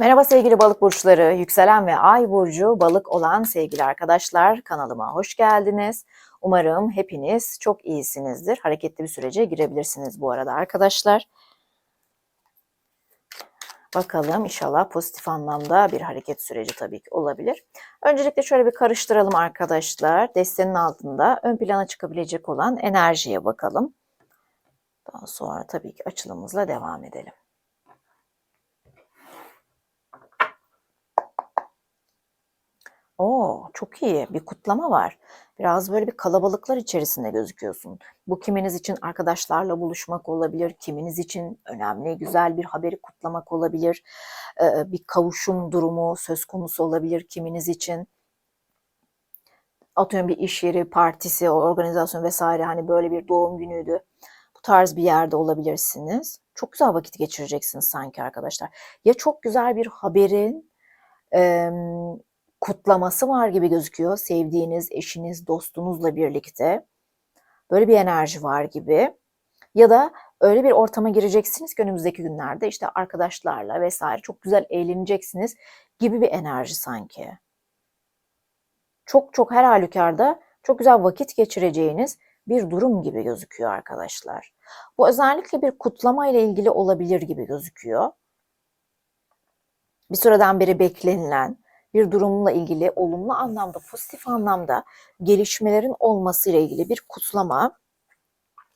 Merhaba sevgili balık burçları, yükselen ve ay burcu balık olan sevgili arkadaşlar kanalıma hoş geldiniz. Umarım hepiniz çok iyisinizdir. Hareketli bir sürece girebilirsiniz bu arada arkadaşlar. Bakalım inşallah pozitif anlamda bir hareket süreci tabii ki olabilir. Öncelikle şöyle bir karıştıralım arkadaşlar. Destenin altında ön plana çıkabilecek olan enerjiye bakalım. Daha sonra tabii ki açılımımızla devam edelim. Oo, çok iyi. Bir kutlama var. Biraz böyle bir kalabalıklar içerisinde gözüküyorsun. Bu kiminiz için arkadaşlarla buluşmak olabilir, kiminiz için önemli, güzel bir haberi kutlamak olabilir. Ee, bir kavuşum durumu söz konusu olabilir kiminiz için. Atıyorum bir iş yeri, partisi, organizasyon vesaire hani böyle bir doğum günüydü. Bu tarz bir yerde olabilirsiniz. Çok güzel vakit geçireceksiniz sanki arkadaşlar. Ya çok güzel bir haberin e, kutlaması var gibi gözüküyor. Sevdiğiniz eşiniz, dostunuzla birlikte. Böyle bir enerji var gibi. Ya da öyle bir ortama gireceksiniz ki önümüzdeki günlerde işte arkadaşlarla vesaire çok güzel eğleneceksiniz gibi bir enerji sanki. Çok çok her halükarda çok güzel vakit geçireceğiniz bir durum gibi gözüküyor arkadaşlar. Bu özellikle bir kutlama ile ilgili olabilir gibi gözüküyor. Bir süreden beri beklenilen, bir durumla ilgili olumlu anlamda, pozitif anlamda gelişmelerin olması ile ilgili bir kutlama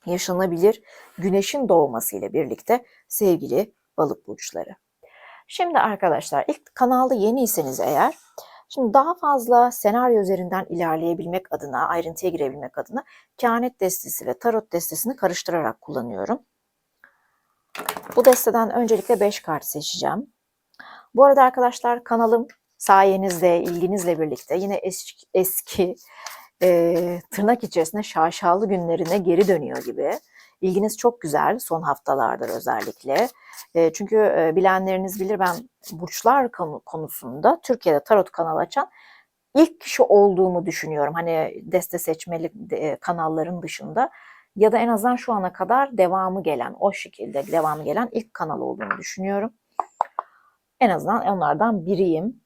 yaşanabilir. Güneşin doğması ile birlikte sevgili balık burçları. Şimdi arkadaşlar ilk kanalda yeniyseniz eğer Şimdi daha fazla senaryo üzerinden ilerleyebilmek adına, ayrıntıya girebilmek adına kehanet destesi ve tarot destesini karıştırarak kullanıyorum. Bu desteden öncelikle 5 kart seçeceğim. Bu arada arkadaşlar kanalım sayenizle, ilginizle birlikte yine eski, eski e, tırnak içerisinde şaşalı günlerine geri dönüyor gibi. İlginiz çok güzel son haftalardır özellikle. E, çünkü e, bilenleriniz bilir ben burçlar konusunda Türkiye'de tarot kanal açan ilk kişi olduğumu düşünüyorum. Hani deste seçmeli e, kanalların dışında ya da en azından şu ana kadar devamı gelen, o şekilde devamı gelen ilk kanal olduğunu düşünüyorum. En azından onlardan biriyim.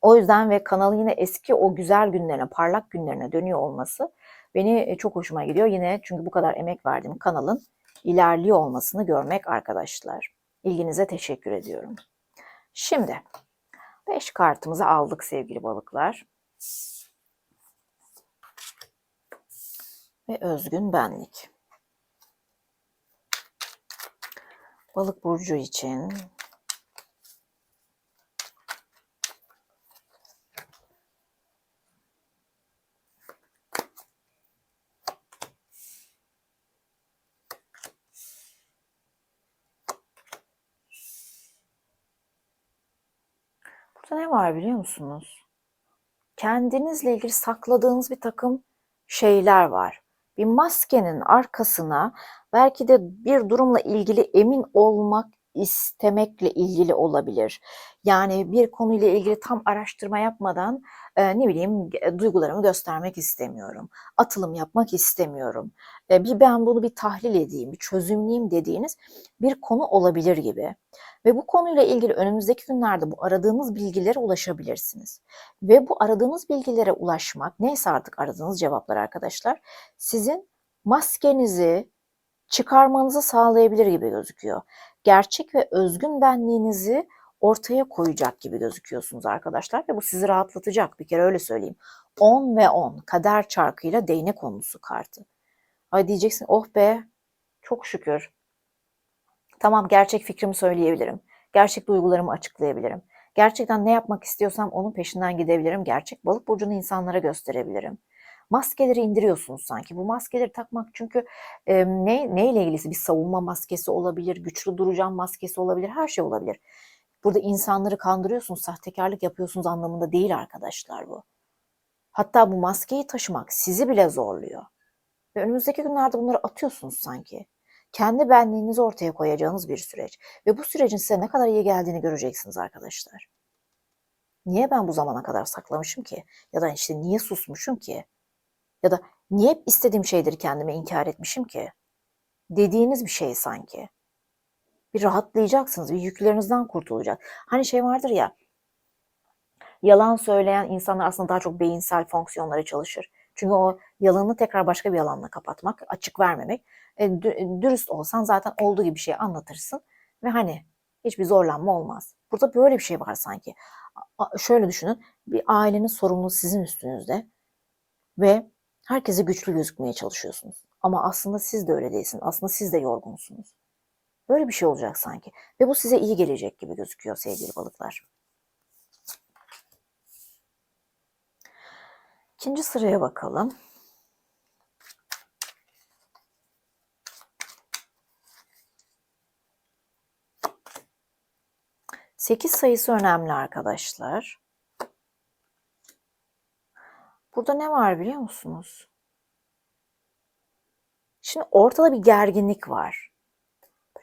O yüzden ve kanalın yine eski o güzel günlerine, parlak günlerine dönüyor olması beni e, çok hoşuma gidiyor. Yine çünkü bu kadar emek verdiğim kanalın ilerliyor olmasını görmek arkadaşlar. İlginize teşekkür ediyorum. Şimdi 5 kartımızı aldık sevgili balıklar. Ve özgün benlik. Balık burcu için Burada ne var biliyor musunuz? Kendinizle ilgili sakladığınız bir takım şeyler var. Bir maskenin arkasına belki de bir durumla ilgili emin olmak istemekle ilgili olabilir. Yani bir konuyla ilgili tam araştırma yapmadan e, ne bileyim duygularımı göstermek istemiyorum. Atılım yapmak istemiyorum. E, bir ben bunu bir tahlil edeyim, bir çözümleyeyim dediğiniz bir konu olabilir gibi. Ve bu konuyla ilgili önümüzdeki günlerde bu aradığınız bilgilere ulaşabilirsiniz. Ve bu aradığınız bilgilere ulaşmak, neyse artık aradığınız cevaplar arkadaşlar, sizin maskenizi çıkarmanızı sağlayabilir gibi gözüküyor. Gerçek ve özgün benliğinizi ortaya koyacak gibi gözüküyorsunuz arkadaşlar ve bu sizi rahatlatacak bir kere öyle söyleyeyim. 10 ve 10 kader çarkıyla değnek konusu kartı. Ay diyeceksin oh be çok şükür Tamam gerçek fikrimi söyleyebilirim. Gerçek duygularımı açıklayabilirim. Gerçekten ne yapmak istiyorsam onun peşinden gidebilirim. Gerçek balık burcunu insanlara gösterebilirim. Maskeleri indiriyorsunuz sanki. Bu maskeleri takmak çünkü e, ne neyle ilgisi bir savunma maskesi olabilir, güçlü duracağım maskesi olabilir, her şey olabilir. Burada insanları kandırıyorsunuz, sahtekarlık yapıyorsunuz anlamında değil arkadaşlar bu. Hatta bu maskeyi taşımak sizi bile zorluyor. Ve önümüzdeki günlerde bunları atıyorsunuz sanki kendi benliğinizi ortaya koyacağınız bir süreç. Ve bu sürecin size ne kadar iyi geldiğini göreceksiniz arkadaşlar. Niye ben bu zamana kadar saklamışım ki? Ya da işte niye susmuşum ki? Ya da niye hep istediğim şeyleri kendime inkar etmişim ki? Dediğiniz bir şey sanki. Bir rahatlayacaksınız, bir yüklerinizden kurtulacak. Hani şey vardır ya, yalan söyleyen insanlar aslında daha çok beyinsel fonksiyonlara çalışır. Çünkü o yalanı tekrar başka bir yalanla kapatmak, açık vermemek. E, dü- dürüst olsan zaten olduğu gibi bir şey anlatırsın ve hani hiçbir zorlanma olmaz. Burada böyle bir şey var sanki. A- Şöyle düşünün, bir ailenin sorumluluğu sizin üstünüzde ve herkese güçlü gözükmeye çalışıyorsunuz. Ama aslında siz de öyle değilsiniz. Aslında siz de yorgunsunuz. Böyle bir şey olacak sanki. Ve bu size iyi gelecek gibi gözüküyor sevgili balıklar. İkinci sıraya bakalım. Sekiz sayısı önemli arkadaşlar. Burada ne var biliyor musunuz? Şimdi ortada bir gerginlik var.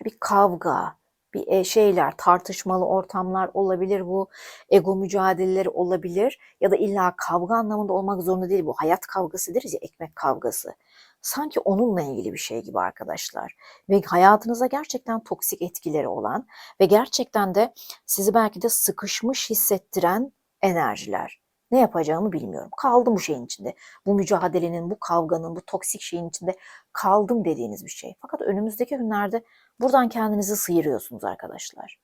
Bir kavga, bir e, şeyler, tartışmalı ortamlar olabilir bu. Ego mücadeleleri olabilir. Ya da illa kavga anlamında olmak zorunda değil. Bu hayat kavgası deriz ya, ekmek kavgası. Sanki onunla ilgili bir şey gibi arkadaşlar. Ve hayatınıza gerçekten toksik etkileri olan ve gerçekten de sizi belki de sıkışmış hissettiren enerjiler. Ne yapacağımı bilmiyorum. Kaldım bu şeyin içinde. Bu mücadelenin, bu kavganın, bu toksik şeyin içinde kaldım dediğiniz bir şey. Fakat önümüzdeki günlerde buradan kendinizi sıyırıyorsunuz arkadaşlar.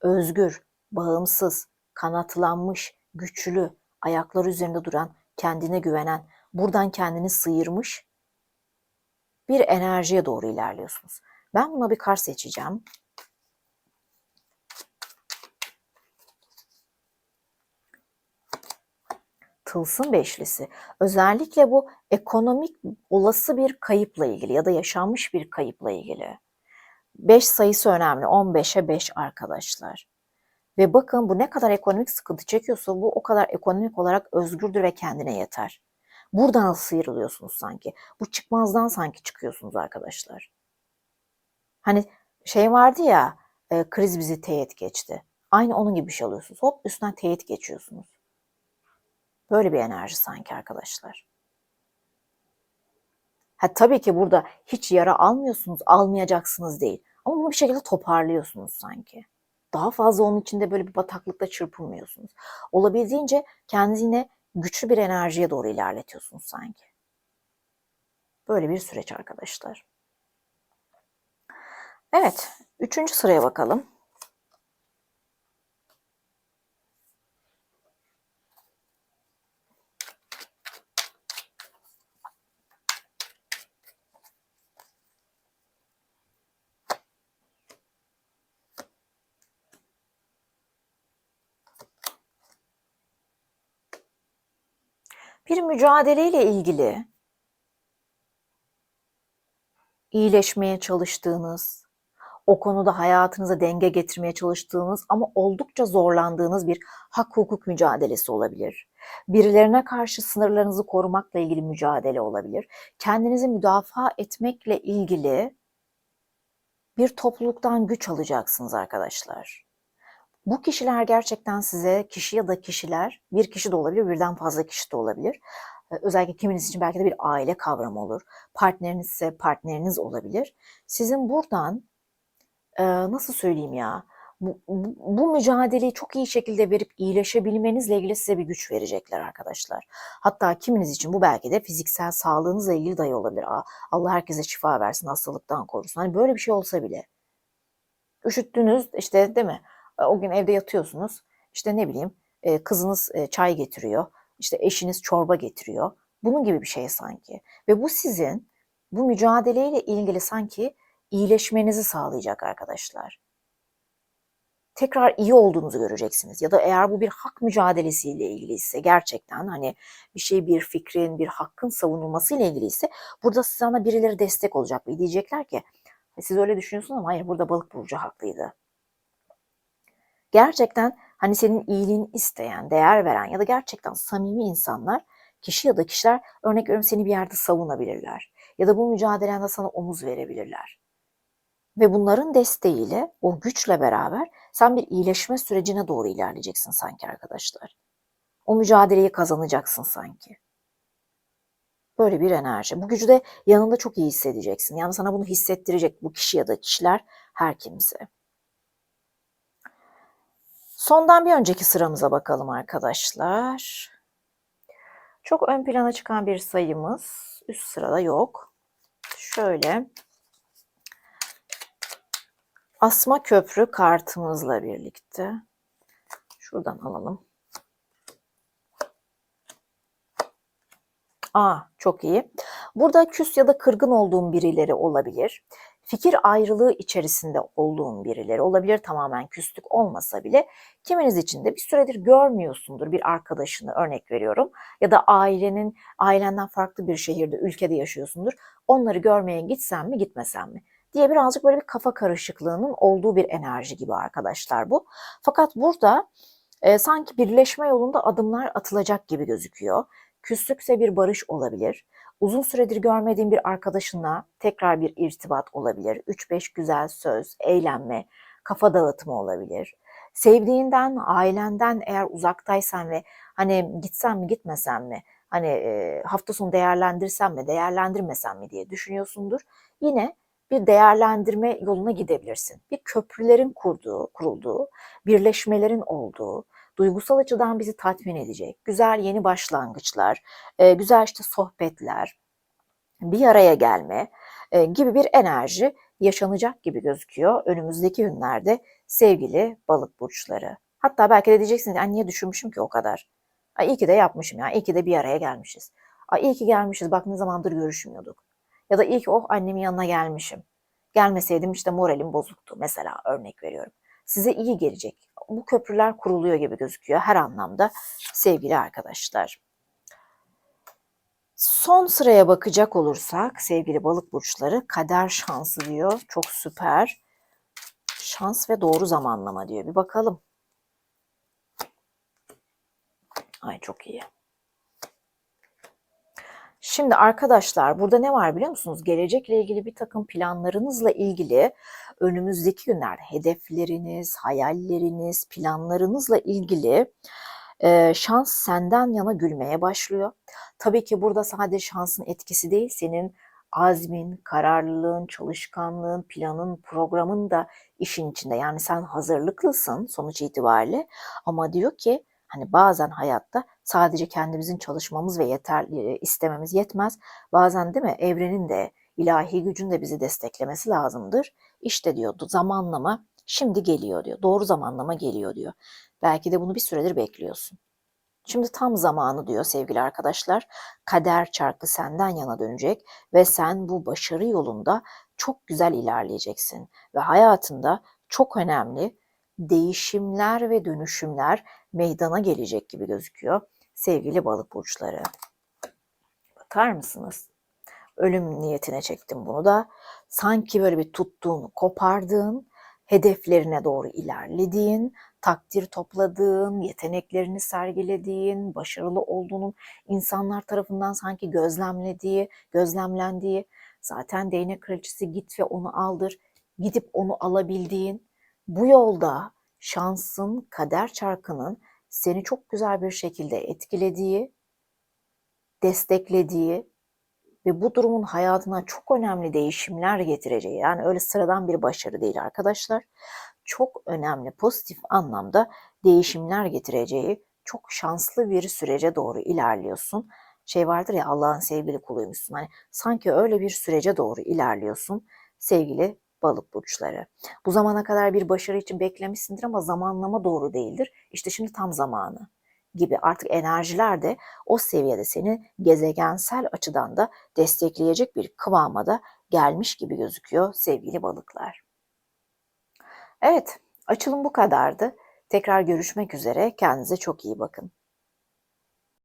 Özgür, bağımsız, kanatlanmış, güçlü, ayakları üzerinde duran, kendine güvenen, buradan kendini sıyırmış bir enerjiye doğru ilerliyorsunuz. Ben buna bir kar seçeceğim. Tılsım beşlisi. Özellikle bu ekonomik olası bir kayıpla ilgili ya da yaşanmış bir kayıpla ilgili. 5 sayısı önemli. 15'e 5 arkadaşlar. Ve bakın bu ne kadar ekonomik sıkıntı çekiyorsa bu o kadar ekonomik olarak özgürdür ve kendine yeter. Buradan sıyrılıyorsunuz sanki. Bu çıkmazdan sanki çıkıyorsunuz arkadaşlar. Hani şey vardı ya e, kriz bizi teyit geçti. Aynı onun gibi bir şey alıyorsunuz. Hop üstünden teyit geçiyorsunuz. Böyle bir enerji sanki arkadaşlar. Ha, tabii ki burada hiç yara almıyorsunuz, almayacaksınız değil. Ama bunu bir şekilde toparlıyorsunuz sanki. Daha fazla onun içinde böyle bir bataklıkta çırpınmıyorsunuz. Olabildiğince kendinizi yine güçlü bir enerjiye doğru ilerletiyorsunuz sanki. Böyle bir süreç arkadaşlar. Evet, üçüncü sıraya bakalım. Bir mücadeleyle ilgili iyileşmeye çalıştığınız, o konuda hayatınıza denge getirmeye çalıştığınız ama oldukça zorlandığınız bir hak hukuk mücadelesi olabilir. Birilerine karşı sınırlarınızı korumakla ilgili mücadele olabilir. Kendinizi müdafaa etmekle ilgili bir topluluktan güç alacaksınız arkadaşlar. Bu kişiler gerçekten size, kişi ya da kişiler, bir kişi de olabilir, birden fazla kişi de olabilir. Ee, Özellikle kiminiz için belki de bir aile kavramı olur. Partneriniz ise partneriniz olabilir. Sizin buradan e, nasıl söyleyeyim ya, bu, bu, mücadeleyi çok iyi şekilde verip iyileşebilmenizle ilgili size bir güç verecekler arkadaşlar. Hatta kiminiz için bu belki de fiziksel sağlığınızla ilgili dahi olabilir. Allah herkese şifa versin, hastalıktan korusun. Hani böyle bir şey olsa bile. Üşüttünüz işte değil mi? E, O gün evde yatıyorsunuz. İşte ne bileyim e, kızınız e, çay getiriyor. İşte eşiniz çorba getiriyor. Bunun gibi bir şey sanki. Ve bu sizin bu mücadeleyle ilgili sanki iyileşmenizi sağlayacak arkadaşlar. Tekrar iyi olduğunuzu göreceksiniz. Ya da eğer bu bir hak mücadelesiyle ilgiliyse gerçekten hani bir şey bir fikrin, bir hakkın savunulmasıyla ilgiliyse burada sana birileri destek olacak ve diyecekler ki siz öyle düşünüyorsunuz ama hayır burada balık burcu haklıydı gerçekten hani senin iyiliğini isteyen, değer veren ya da gerçekten samimi insanlar, kişi ya da kişiler örnek veriyorum seni bir yerde savunabilirler. Ya da bu mücadelende sana omuz verebilirler. Ve bunların desteğiyle, o güçle beraber sen bir iyileşme sürecine doğru ilerleyeceksin sanki arkadaşlar. O mücadeleyi kazanacaksın sanki. Böyle bir enerji. Bu gücü de yanında çok iyi hissedeceksin. Yani sana bunu hissettirecek bu kişi ya da kişiler her kimse. Sondan bir önceki sıramıza bakalım arkadaşlar. Çok ön plana çıkan bir sayımız üst sırada yok. Şöyle asma köprü kartımızla birlikte şuradan alalım. Aa, çok iyi. Burada küs ya da kırgın olduğum birileri olabilir. Fikir ayrılığı içerisinde olduğun birileri olabilir. Tamamen küslük olmasa bile kiminiz için de bir süredir görmüyorsundur bir arkadaşını örnek veriyorum. Ya da ailenin ailenden farklı bir şehirde, ülkede yaşıyorsundur. Onları görmeye gitsen mi gitmesen mi? diye birazcık böyle bir kafa karışıklığının olduğu bir enerji gibi arkadaşlar bu. Fakat burada e, sanki birleşme yolunda adımlar atılacak gibi gözüküyor. Küslükse bir barış olabilir. Uzun süredir görmediğin bir arkadaşınla tekrar bir irtibat olabilir. 3-5 güzel söz, eğlenme, kafa dağıtımı olabilir. Sevdiğinden, ailenden eğer uzaktaysan ve hani gitsem mi gitmesem mi, hani e, hafta sonu değerlendirsem mi, değerlendirmesem mi diye düşünüyorsundur. Yine bir değerlendirme yoluna gidebilirsin. Bir köprülerin kurduğu, kurulduğu, birleşmelerin olduğu, duygusal açıdan bizi tatmin edecek, güzel yeni başlangıçlar, e, güzel işte sohbetler, bir araya gelme e, gibi bir enerji yaşanacak gibi gözüküyor önümüzdeki günlerde sevgili balık burçları. Hatta belki de diyeceksin ki niye düşünmüşüm ki o kadar. Ay iyi ki de yapmışım ya, iyi ki de bir araya gelmişiz. Ay iyi ki gelmişiz, bak ne zamandır görüşmüyorduk. Ya da iyi ki oh annemin yanına gelmişim. Gelmeseydim işte moralim bozuktu mesela örnek veriyorum. Size iyi gelecek bu köprüler kuruluyor gibi gözüküyor her anlamda sevgili arkadaşlar. Son sıraya bakacak olursak sevgili balık burçları kader şansı diyor. Çok süper. Şans ve doğru zamanlama diyor. Bir bakalım. Ay çok iyi. Şimdi arkadaşlar burada ne var biliyor musunuz? Gelecekle ilgili bir takım planlarınızla ilgili önümüzdeki günlerde hedefleriniz, hayalleriniz, planlarınızla ilgili e, şans senden yana gülmeye başlıyor. Tabii ki burada sadece şansın etkisi değil, senin azmin, kararlılığın, çalışkanlığın, planın, programın da işin içinde. Yani sen hazırlıklısın sonuç itibariyle ama diyor ki Hani bazen hayatta sadece kendimizin çalışmamız ve yeter istememiz yetmez. Bazen değil mi evrenin de ilahi gücün de bizi desteklemesi lazımdır. İşte diyor zamanlama şimdi geliyor diyor. Doğru zamanlama geliyor diyor. Belki de bunu bir süredir bekliyorsun. Şimdi tam zamanı diyor sevgili arkadaşlar. Kader çarkı senden yana dönecek ve sen bu başarı yolunda çok güzel ilerleyeceksin ve hayatında çok önemli değişimler ve dönüşümler meydana gelecek gibi gözüküyor sevgili balık burçları. Bakar mısınız? Ölüm niyetine çektim bunu da. Sanki böyle bir tuttuğun, kopardığın, hedeflerine doğru ilerlediğin, takdir topladığın, yeteneklerini sergilediğin, başarılı olduğunun insanlar tarafından sanki gözlemlediği, gözlemlendiği, zaten değnek kraliçesi git ve onu aldır, gidip onu alabildiğin, bu yolda şansın, kader çarkının seni çok güzel bir şekilde etkilediği, desteklediği ve bu durumun hayatına çok önemli değişimler getireceği yani öyle sıradan bir başarı değil arkadaşlar. Çok önemli pozitif anlamda değişimler getireceği çok şanslı bir sürece doğru ilerliyorsun. Şey vardır ya Allah'ın sevgili kuluymuşsun. Hani sanki öyle bir sürece doğru ilerliyorsun sevgili balık burçları. Bu zamana kadar bir başarı için beklemişsindir ama zamanlama doğru değildir. İşte şimdi tam zamanı gibi artık enerjiler de o seviyede seni gezegensel açıdan da destekleyecek bir kıvama da gelmiş gibi gözüküyor sevgili balıklar. Evet, açılım bu kadardı. Tekrar görüşmek üzere. Kendinize çok iyi bakın.